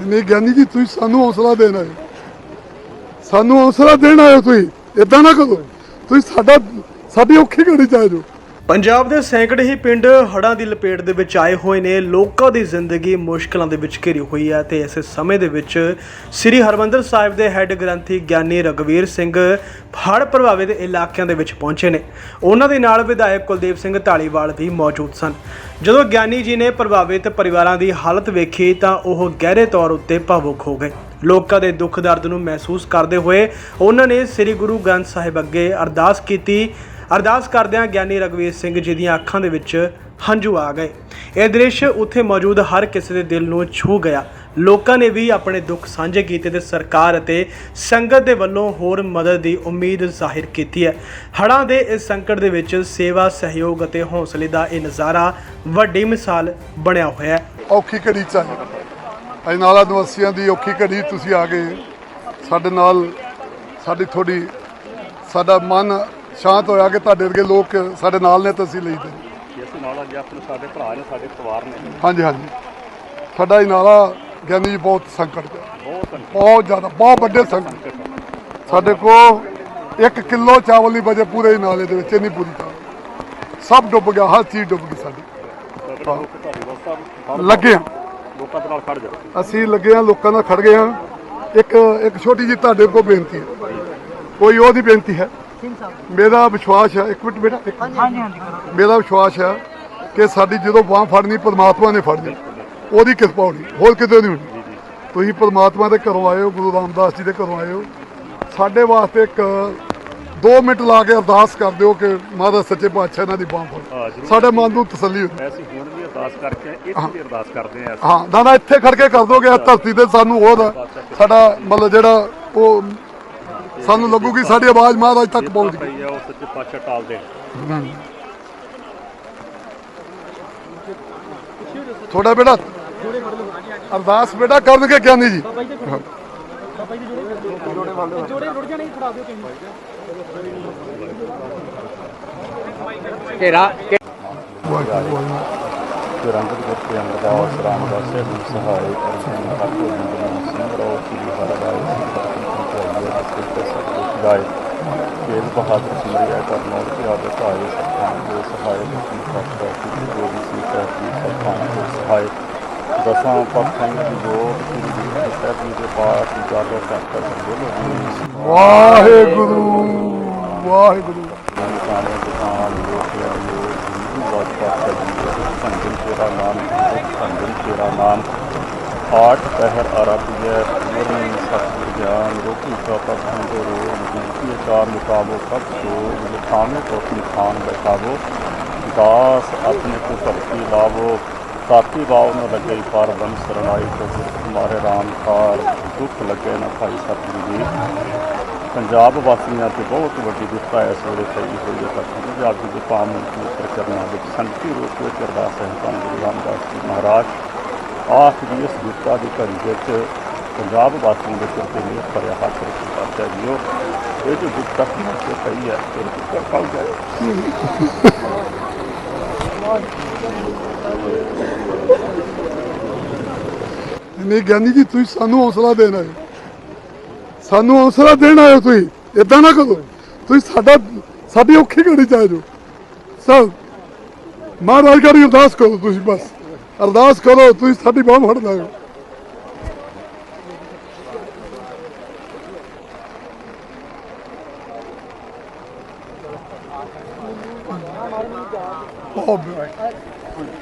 ਨਹੀਂ ਗਿਆਨੀ ਜੀ, ਤੁਸੀਂ ਸਾਨੂੰ ਹੌਸਲਾ ਦੇਣ ਆਏ। ਸਾਨੂੰ ਹੌਸਲਾ ਦੇਣ ਆਏ ਹੋ ਤੁਸੀਂ। ਇਦਾਂ ਨਾ ਕਰੋ। ਤੁਸੀਂ ਸਾਡਾ ਸਾਡੀ ਔਖੀ ਘੜੀ ਚ ਆਏ ਜੋ ਪੰਜਾਬ ਦੇ ਸੈਂਕੜੇ ਹੀ ਪਿੰਡ ਹੜ੍ਹਾਂ ਦੀ ਲਪੇਟ ਦੇ ਵਿੱਚ ਆਏ ਹੋਏ ਨੇ। ਲੋਕਾਂ ਦੀ ਜ਼ਿੰਦਗੀ ਮੁਸ਼ਕਲਾਂ ਦੇ ਵਿੱਚ ਘਿਰੀ ਹੋਈ ਹੈ ਤੇ ਇਸ ਸਮੇਂ ਦੇ ਵਿੱਚ ਸ੍ਰੀ ਹਰਮੰਦਰ ਸਾਹਿਬ ਦੇ ਹੈੱਡ ਗ੍ਰੰਥੀ ਗਿਆਨੀ ਰਗਵੀਰ ਸਿੰਘ ਹੜ੍ਹ ਪ੍ਰਭਾਵਿਤ ਇਲਾਕਿਆਂ ਦੇ ਵਿੱਚ ਪਹੁੰਚੇ ਨੇ। ਉਹਨਾਂ ਦੇ ਨਾਲ ਵਿਧਾਇਕ ਕੁਲਦੀਪ ਸਿੰਘ ਢਾਲੀਵਾਲ ਵੀ ਮੌਜੂਦ ਸਨ। ਜਦੋਂ ਗਿਆਨੀ ਜੀ ਨੇ ਪ੍ਰਭਾਵਿਤ ਪਰਿਵਾਰਾਂ ਦੀ ਹਾਲਤ ਵੇਖੀ ਤਾਂ ਉਹ ਗਹਿਰੇ ਤੌਰ ਉੱਤੇ ਭਾਵੁਕ ਹੋ ਗਏ। ਲੋਕਾਂ ਦੇ ਦੁੱਖ ਦਰਦ ਨੂੰ ਮਹਿਸੂਸ ਕਰਦੇ ਹੋਏ ਉਹਨਾਂ ਨੇ ਸ੍ਰੀ ਗੁਰੂ ਗ੍ਰੰਥ ਸਾਹਿਬ ਅੱਗੇ ਅਰਦਾਸ ਕੀਤੀ ਅਰਦਾਸ ਕਰਦਿਆਂ ਗਿਆਨੀ ਰਗਵੀਰ ਸਿੰਘ ਜੀ ਦੀਆਂ ਅੱਖਾਂ ਦੇ ਵਿੱਚ ਹੰਝੂ ਆ ਗਏ। ਇਹ ਦ੍ਰਿਸ਼ ਉੱਥੇ ਮੌਜੂਦ ਹਰ ਕਿਸੇ ਦੇ ਦਿਲ ਨੂੰ ਛੂ ਗਿਆ। ਲੋਕਾਂ ਨੇ ਵੀ ਆਪਣੇ ਦੁੱਖ ਸਾਂਝੇ ਕੀਤੇ ਤੇ ਸਰਕਾਰ ਅਤੇ ਸੰਗਤ ਦੇ ਵੱਲੋਂ ਹੋਰ ਮਦਦ ਦੀ ਉਮੀਦ ਜ਼ਾਹਿਰ ਕੀਤੀ ਹੈ। ਹੜ੍ਹਾਂ ਦੇ ਇਸ ਸੰਕਟ ਦੇ ਵਿੱਚ ਸੇਵਾ, ਸਹਿਯੋਗ ਅਤੇ ਹੌਸਲੇ ਦਾ ਇਹ ਨਜ਼ਾਰਾ ਵੱਡੀ ਮਿਸਾਲ ਬਣਿਆ ਹੋਇਆ ਹੈ। ਔਖੀ ਘੜੀ ਚ ਆਏ ਨਿਵਾਸੀਆਂ ਦੀ ਔਖੀ ਘੜੀ ਤੁਸੀਂ ਆ ਗਏ। ਸਾਡੇ ਨਾਲ ਸਾਡੀ ਥੋੜੀ ਸਾਡਾ ਮਨ ਸ਼ਾਂਤ ਹੋਇਆ ਕਿ ਤੁਹਾਡੇ ਵਰਗੇ ਲੋਕ ਸਾਡੇ ਨਾਲ ਨੇ ਤਾਂ ਅਸੀਂ ਲਈ ਦੇ ਕਿ ਅਸੀਂ ਨਾਲ ਅੱਜ ਆਪਣੇ ਸਾਡੇ ਭਰਾ ਨੇ ਸਾਡੇ ਪਰਿਵਾਰ ਨੇ। ਹਾਂਜੀ ਹਾਂਜੀ। ਸਾਡਾ ਇਹ ਨਾਲਾ ਗਿਆਨੀ ਜੀ ਬਹੁਤ ਸੰਕਟ ਚ ਹੈ। ਬਹੁਤ ਜ਼ਿਆਦਾ ਬਹੁਤ ਵੱਡੇ ਸੰਕਟ। ਸਾਡੇ ਕੋਲ 1 ਕਿਲੋ ਚਾਵਲ ਨਹੀਂ ਬਚੇ ਪੂਰੇ ਹੀ ਨਾਲੇ ਦੇ ਵਿੱਚ ਇੰਨੀ ਪੂਰੀ ਚਾਵਲ ਸਭ ਡੁੱਬ ਗਿਆ ਹਰ ਚੀਜ਼ ਡੁੱਬ ਗਈ ਸਾਡੀ। ਸਾਡੇ ਲੋਕ ਤੁਹਾਡੀ ਦੋਸਤਾਂ ਹਰ ਲੱਗੇ ਹਾਂ ਲੋਕਾਂ ਦੇ ਨਾਲ ਖੜ ਜਾਓ। ਅਸੀਂ ਲੱਗੇ ਹਾਂ ਲੋਕਾਂ ਨਾਲ ਖੜ ਗਏ ਹਾਂ ਇੱਕ ਇੱਕ ਛੋਟੀ ਜਿਹੀ ਤੁਹਾਡੇ ਕੋਲ ਬੇਨਤੀ ਹੈ। ਕੋਈ ਉਹਦੀ ਬੇਨਤੀ ਹੈ। ਮੇਰਾ ਵਿਸ਼ਵਾਸ ਹੈ ਇੱਕ ਮਿੰਟ ਬੇਟਾ ਇੱਕ ਮਿੰਟ। ਮੇਰਾ ਵਿਸ਼ਵਾਸ ਹੈ ਕਿ ਸਾਡੀ ਜਦੋਂ ਬਾਹ ਫੜਨੀ ਪਰਮਾਤਮਾ ਨੇ ਫੜਨੀ ਉਹਦੀ ਕਿਰਪਾ ਹੋਣੀ ਹੋਰ ਕਿਤੇ ਨਹੀਂ ਹੋਣੀ। ਤੁਸੀਂ ਪਰਮਾਤਮਾ ਦੇ ਘਰੋਂ ਆਏ ਹੋ ਗੁਰੂ ਰਾਮਦਾਸ ਜੀ ਦੇ ਘਰੋਂ ਆਏ ਹੋ। ਸਾਡੇ ਵਾਸਤੇ ਇੱਕ 2 ਮਿੰਟ ਲਾ ਕੇ ਅਰਦਾਸ ਕਰ ਦਿਓ ਕਿ ਮਹਾਰਾਜ ਸੱਚੇ ਪਾਤਸ਼ਾਹ ਇਹਨਾਂ ਦੀ ਬਾਹ ਫੜ। ਸਾਡੇ ਮਨ ਨੂੰ ਤਸੱਲੀ ਹੋਵੇ। ਅਸੀਂ ਹੁਣ ਵੀ ਅਰਦਾਸ ਕਰਕੇ ਇੱਥੇ ਵੀ ਅਰਦਾਸ ਕਰਦੇ ਹਾਂ ਹਾਂ ਦਾਦਾ ਇੱਥੇ ਖੜ ਕੇ ਕਰ ਦੋਗੇ ਧਰਤੀ ਤੇ ਸਾਨੂੰ ਹੋਰ ਸਾਡਾ ਮਤਲਬ ਜਿਹੜਾ ਉਹ ਸਾਨੂੰ ਲੱਗੂਗੀ ਸਾਡੀ ਆਵਾਜ਼ ਮਹਾਰਾਜ ਤੱਕ ਪਹੁੰਚ ਗਈ। ਪਈ ਹੈ ਉਹ ਸੱਚੇ ਪਾਤਸ਼ਾਹ ਟਾਲ ਦੇ ਥੋੜਾ ਬੇਟਾ ਅਰਦਾਸ ਬੇਟਾ ਕਰਨਗੇ ਗਿਆਨੀ ਜੀ। ਜੋ ਰੰਗਤ ਗੁਰ ਕੇ ਅੰਦਰ ਦਾ ਆਸਰਾਮ ਦਾ ਸਿਰ ਸਹਾਇ ਕਰਨ ਹਰ ਕੋਈ ਨੂੰ ਸਿੰਘ ਰੋ ਕੀ ਹਰ ਗਾਇ ਕੇਲ ਬਹਾਦਰ ਸਿਮਰਿਆ ਕਰਨੋਂ ਕੀ ਆਦਿ ਭਾਏ ਸਤਾਨ ਦੇ ਸਹਾਇ ਕੀ ਫਸਦਾ ਕੀ ਜੋ ਵੀ ਸੀ ਕੀ ਸਤਾਨ ਦੇ ਸਹਾਇ ਦਸਾਂ ਪੱਖਾਂ ਦੀ ਜੋਤ ਸ੍ਰੀ ਗੁਰੂ ਸਾਹਿਬ ਜੀ ਦੇ ਪਾਠ ਜਾਗੋ ਕਰਤਾ ਬੋਲੋ ਵਾਹਿਗੁਰੂ ਵਾਹਿਗੁਰੂ ਸਾਨੇ ਦੁਕਾਨ ਲੋਕਿਆ ਲੋਕ ਗੁਰੂ ਵਾਸਤਾ ਜੀ ਭੰਜਨ ਤੇਰਾ ਨਾਮ ਭੰਜਨ ਤੇਰਾ ਨਾਮ ਆਠ ਪਹਿਰ ਆਰਤੀਏ ਪੂਰਨ ਸਤਿ ਗਿਆਨ ਰੋਕੀ ਚਾਪਾ ਸੰਤੋ ਰੋਗ ਜਿਨਕੀ ਚਾਰ ਮੁਕਾਬੋ ਸਭ ਸੋ ਲਿਖਾਵੇਂ ਕੋ ਖਾਨ ਬੈਠਾਵੋ ਦਾਸ ਆਪਣੇ ਕੋ ਭਗਤੀ ਲਾਵੋ। ਸਾਥੀ ਬਾਉ ਨ ਲੱਗੇ ਪਰ ਬਨ ਸਰਣਾਈ ਕੋ ਤੁਮਾਰੇ ਰਾਮ ਕਾਰ ਦੁੱਖ ਲੱਗੇ ਨਾ ਭਾਈ ਸਤਿਗੁਰੂ ਜੀ। ਪੰਜਾਬ ਵਾਸੀਆਂ ਤੇ ਬਹੁਤ ਵੱਡੀ ਵਿਪਤਾ ਇਸ ਵੇਲੇ ਪਈ ਹੋਈ ਹੈ ਤਾਂ ਪੰਜਾਬ ਜੀ ਦੇ ਪਾਵਨ ਪਵਿੱਤਰ ਚਰਨਾਂ ਵਿੱਚ ਸੰਤੀ ਰੂਪ ਵਿੱਚ ਅਰਦਾਸ ਹੈ। ਧੰਨ ਗੁਰੂ ਰਾਮਦਾਸ ਜੀ ਮਹਾਰਾਜ। ਆਖਰੀ ਇਸ ਵਿਪਤਾ ਦੀ ਘੜੀ ਵਿੱਚ ਪੰਜਾਬ ਵਾਸੀਆਂ ਦੇ ਸਿਰ ਤੇ ਮੇਰ ਭਰਿਆ ਹੱਥ ਰੱਖੀ ਪਾਤਸ਼ਾਹ ਜੀਓ ਇਹ ਜੋ ਵਿਪਤਾ ਕੀ ਤੇ ਪਈ ਹੈ ਇਹ ਵਿਪਤਾ ਕੱਲ ਨਹੀਂ ਗਿਆਨੀ ਜੀ ਤੁਸੀਂ ਸਾਨੂੰ ਹੌਸਲਾ ਦੇਣ ਆਏ ਸਾਨੂੰ ਹੌਸਲਾ ਦੇਣ ਆਏ ਹੋ ਤੁਸੀਂ ਇਦਾਂ ਨਾ ਕਰੋ ਤੁਸੀਂ ਸਾਡਾ ਸਾਡੀ ਔਖੀ ਘੜੀ ਚ ਆਏ ਜੋ ਸਭ ਮਹਾਰਾਜ ਕਰੀ ਅਰਦਾਸ ਕਰੋ ਤੁਸੀਂ ਬਸ ਅਰਦਾਸ ਕਰੋ ਤੁਸੀਂ ਸਾਡੀ ਬਾਹ ਫੜ ਲਾਓ ਬਹੁਤ